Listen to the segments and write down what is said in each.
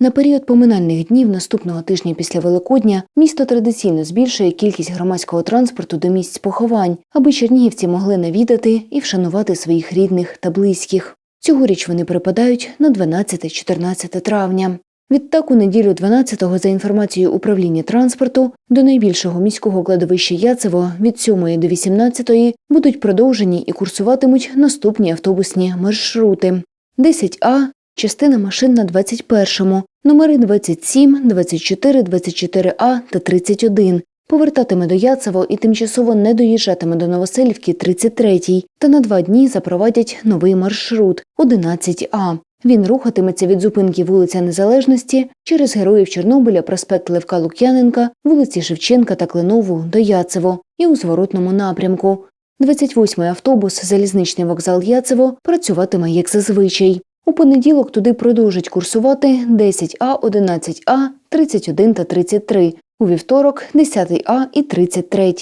На період поминальних днів наступного тижня після Великодня місто традиційно збільшує кількість громадського транспорту до місць поховань, аби чернігівці могли навідати і вшанувати своїх рідних та близьких. Цьогоріч вони припадають на 12-14 травня. Відтак, у неділю 12-го, за інформацією управління транспорту, до найбільшого міського кладовища Яцево від 7 до 18 будуть продовжені і курсуватимуть наступні автобусні маршрути. 10А – частина машин на 21-му, номери 27, 24, 24А та 31. Повертатиме до Яцево і тимчасово не доїжджатиме до Новоселівки 33-й, та на два дні запровадять новий маршрут 11А. Він рухатиметься від зупинки вулиця Незалежності через Героїв Чорнобиля, проспект Левка Лук'яненка, вулиці Шевченка та Кленову до Яцево і у зворотному напрямку. 28-й автобус залізничний вокзал Яцево працюватиме як зазвичай. У понеділок туди продовжать курсувати 10А, 11А, 31 та 33, у вівторок 10А і 33.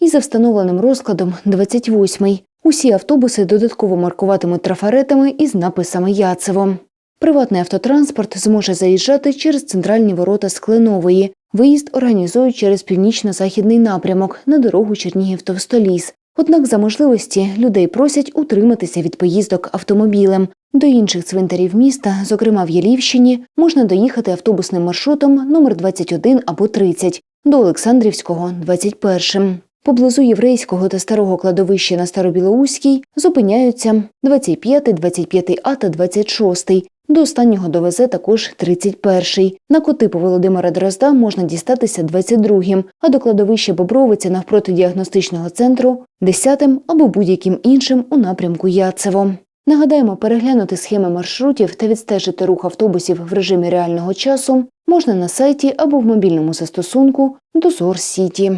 І за встановленим розкладом 28-й. Усі автобуси додатково маркуватимуть трафаретами із написами Яцево. Приватний автотранспорт зможе заїжджати через центральні ворота з Кленової. Виїзд організують через північно-західний напрямок на дорогу Чернігів-Товстоліс. Однак за можливості людей просять утриматися від поїздок автомобілем. До інших цвинтарів міста, зокрема в Ялівщині, можна доїхати автобусним маршрутом номер 21 або 30, до Олександрівського 21. Поблизу єврейського та старого кладовища на Старобілоуській зупиняються 25, 25А та 26. До останнього довезе також 31-й. На котипу Володимира Дрозда можна дістатися 22-м, а до кладовища Бобровиця навпроти діагностичного центру 10-м або будь-яким іншим у напрямку Яцево. Нагадаємо, переглянути схеми маршрутів та відстежити рух автобусів в режимі реального часу можна на сайті або в мобільному застосунку Дозор Сіті.